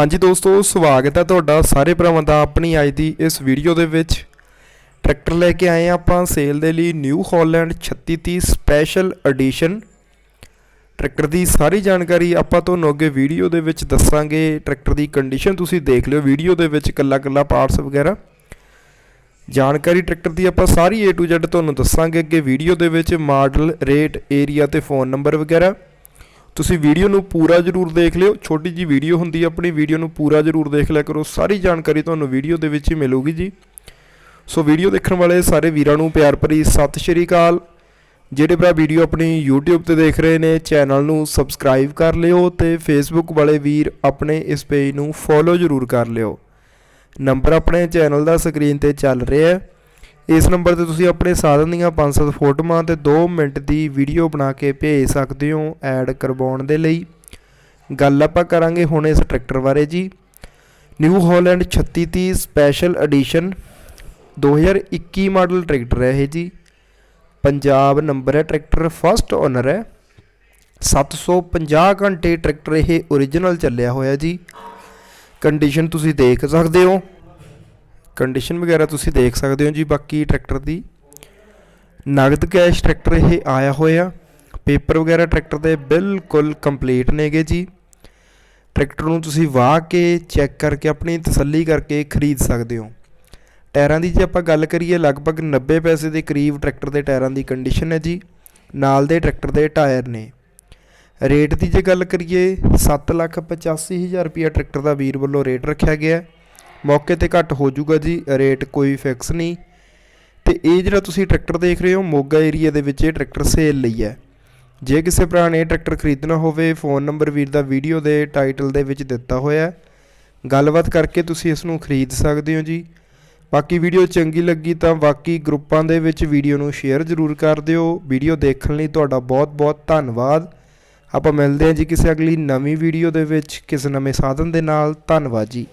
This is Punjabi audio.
ਹਾਂਜੀ ਦੋਸਤੋ, ਸਵਾਗਤ ਹੈ ਤੁਹਾਡਾ ਸਾਰੇ ਭਰਾਵਾਂ ਦਾ ਆਪਣੀ ਅੱਜ ਦੀ ਇਸ ਵੀਡੀਓ ਦੇ ਵਿੱਚ। ਟਰੈਕਟਰ ਲੈ ਕੇ ਆਏ ਹਾਂ ਆਪਾਂ ਸੇਲ ਦੇ ਲਈ New Holland 3630 special edition tractor ਦੀ ਸਾਰੀ ਜਾਣਕਾਰੀ ਆਪਾਂ ਤੁਹਾਨੂੰ ਅੱਗੇ ਵੀਡੀਓ ਦੇ ਵਿੱਚ ਦੱਸਾਂਗੇ। ਟਰੈਕਟਰ ਦੀ ਕੰਡੀਸ਼ਨ ਤੁਸੀਂ ਦੇਖ ਲਿਓ ਵੀਡੀਓ ਦੇ ਵਿੱਚ ਕੱਲਾ ਕੱਲਾ ਪਾਰਟਸ ਵਗੈਰਾ। ਜਾਣਕਾਰੀ ਟਰੈਕਟਰ ਦੀ ਆਪਾਂ ਸਾਰੀ A to Z ਤੁਹਾਨੂੰ ਦੱਸਾਂਗੇ ਅੱਗੇ ਵੀਡੀਓ ਦੇ ਵਿੱਚ ਮਾਡਲ ਰੇਟ ਏਰੀਆ ਤੇ ਫੋਨ ਨੰਬਰ ਵਗੈਰਾ। ਤੁਸੀਂ ਵੀਡੀਓ ਨੂੰ ਪੂਰਾ ਜ਼ਰੂਰ ਦੇਖ ਲਿਓ। ਛੋਟੀ ਜੀ ਵੀਡੀਓ ਹੁੰਦੀ ਹੈ ਆਪਣੀ ਵੀਡੀਓ ਨੂੰ ਪੂਰਾ ਜ਼ਰੂਰ ਦੇਖ ਲਿਆ ਕਰੋ। ਸਾਰੀ ਜਾਣਕਾਰੀ ਤੁਹਾਨੂੰ ਵੀਡੀਓ ਦੇ ਵਿੱਚ ਹੀ ਮਿਲੂਗੀ ਜੀ। ਸੋ ਵੀਡੀਓ ਦੇਖਣ ਵਾਲੇ ਸਾਰੇ ਵੀਰਾਂ ਨੂੰ ਪਿਆਰ ਭਰੀ ਸਤਿ ਸ਼੍ਰੀ ਅਕਾਲ। ਜਿਹੜੇ ਭਰਾ ਵੀਡੀਓ ਆਪਣੀ YouTube ਤੇ ਦੇਖ ਰਹੇ ਨੇ, ਚੈਨਲ ਨੂੰ ਸਬਸਕ੍ਰਾਈਬ ਕਰ ਲਿਓ ਤੇ Facebook ਵਾਲੇ ਵੀਰ ਆਪਣੇ ਇਸ ਪੇਜ ਨੂੰ ਫੋਲੋ ਜ਼ਰੂਰ ਕਰ ਲਿਓ। ਨੰਬਰ ਆਪਣੇ ਚੈਨਲ ਦਾ ਸਕਰੀਨ ਤੇ ਚੱਲ ਰਿਹਾ ਹੈ। ਇਸ ਨੰਬਰ ਤੇ ਤੁਸੀਂ ਆਪਣੇ ਸਾਧਨ ਦੀਆਂ 5-7 ਫੋਟੋਆਂ ਤੇ 2 ਮਿੰਟ ਦੀ ਵੀਡੀਓ ਬਣਾ ਕੇ ਭੇਜ ਸਕਦੇ ਹੋ ਐਡ ਕਰਵਾਉਣ ਦੇ ਲਈ। ਗੱਲ ਆਪਾਂ ਕਰਾਂਗੇ ਹੁਣ ਇਸ ਟਰੈਕਟਰ ਬਾਰੇ ਜੀ। New Holland 3630 special edition 2021 model tractor ਹੈ ਇਹ ਜੀ। ਪੰਜਾਬ ਨੰਬਰ ਹੈ, ਟਰੈਕਟਰ ਫਸਟ ਓਨਰ ਹੈ। 750 ਘੰਟੇ ਟਰੈਕਟਰ ਇਹ origignal ਚੱਲਿਆ ਹੋਇਆ ਜੀ। ਕੰਡੀਸ਼ਨ ਤੁਸੀਂ ਦੇਖ ਸਕਦੇ ਹੋ। ਕੰਡੀਸ਼ਨ ਵਗੈਰਾ ਤੁਸੀਂ ਦੇਖ ਸਕਦੇ ਹੋ ਜੀ ਬਾਕੀ ਟਰੈਕਟਰ ਦੀ। ਨਗਦ ਕੈਸ਼ ਟਰੈਕਟਰ ਇਹ ਆਇਆ ਹੋਇਆ। ਪੇਪਰ ਵਗੈਰਾ ਟਰੈਕਟਰ ਦੇ ਬਿਲਕੁਲ ਕੰਪਲੀਟ ਨੇਗੇ ਜੀ। ਟਰੈਕਟਰ ਨੂੰ ਤੁਸੀਂ ਵਾਹ ਕੇ ਚੈੱਕ ਕਰਕੇ ਆਪਣੀ ਤਸੱਲੀ ਕਰਕੇ ਖਰੀਦ ਸਕਦੇ ਹੋ। ਟਾਇਰਾਂ ਦੀ ਜੇ ਆਪਾਂ ਗੱਲ ਕਰੀਏ, ਲਗਭਗ 90 ਪੈਸੇ ਦੇ ਕਰੀਬ ਟਰੈਕਟਰ ਦੇ ਟਾਇਰਾਂ ਦੀ ਕੰਡੀਸ਼ਨ ਹੈ ਜੀ। ਨਾਲ ਦੇ ਟਰੈਕਟਰ ਦੇ ਟਾਇਰ ਨੇ। ਰੇਟ ਦੀ ਜੇ ਗੱਲ ਕਰੀਏ 785000 ਰੁਪਿਆ ਟਰੈਕਟਰ ਦਾ ਵੀਰ ਵੱਲੋਂ ਰੇਟ ਰੱਖਿਆ ਗਿਆ। ਹੈ। ਮੌਕੇ ਤੇ ਘੱਟ ਹੋ ਜਾਊਗਾ ਜੀ, ਰੇਟ ਕੋਈ ਫਿਕਸ ਨਹੀਂ। ਤੇ ਇਹ ਜਿਹੜਾ ਤੁਸੀਂ ਟਰੈਕਟਰ ਦੇਖ ਰਹੇ ਹੋ, ਮੋਗਾ ਏਰੀਆ ਦੇ ਵਿੱਚ ਇਹ ਟਰੈਕਟਰ ਸੇਲ ਲਈ ਹੈ। ਜੇ ਕਿਸੇ ਭਰਾ ਨੇ ਇਹ ਟਰੈਕਟਰ ਖਰੀਦਣਾ ਹੋਵੇ ਫੋਨ ਨੰਬਰ ਵੀਰ ਦਾ ਵੀਡੀਓ ਦੇ ਟਾਈਟਲ ਦੇ ਵਿੱਚ ਦਿੱਤਾ ਹੋਇਆ ਗੱਲਬਾਤ ਕਰਕੇ ਤੁਸੀਂ ਇਸ ਨੂੰ ਖਰੀਦ ਸਕਦੇ ਹੋ ਜੀ। ਬਾਕੀ ਵੀਡੀਓ ਚੰਗੀ ਲੱਗੀ ਤਾਂ ਬਾਕੀ ਗਰੁੱਪਾਂ ਦੇ ਵਿੱਚ ਵੀਡੀਓ ਨੂੰ ਸ਼ੇਅਰ ਜ਼ਰੂਰ ਕਰ ਦਿਓ। ਵੀਡੀਓ ਦੇਖਣ ਲਈ ਤੁਹਾਡਾ ਬਹੁਤ-ਬਹੁਤ ਧੰਨਵਾਦ। ਆਪਾਂ ਮਿਲਦੇ ਹਾਂ ਜੀ ਕਿਸੇ ਅਗਲੀ ਨਵੀਂ ਵੀਡੀਓ ਦੇ ਵਿੱਚ, ਕਿਸੇ ਨਵੇਂ ਸਾਧਨ ਦੇ ਨਾਲ। ਧੰਨਵਾਦ ਜੀ।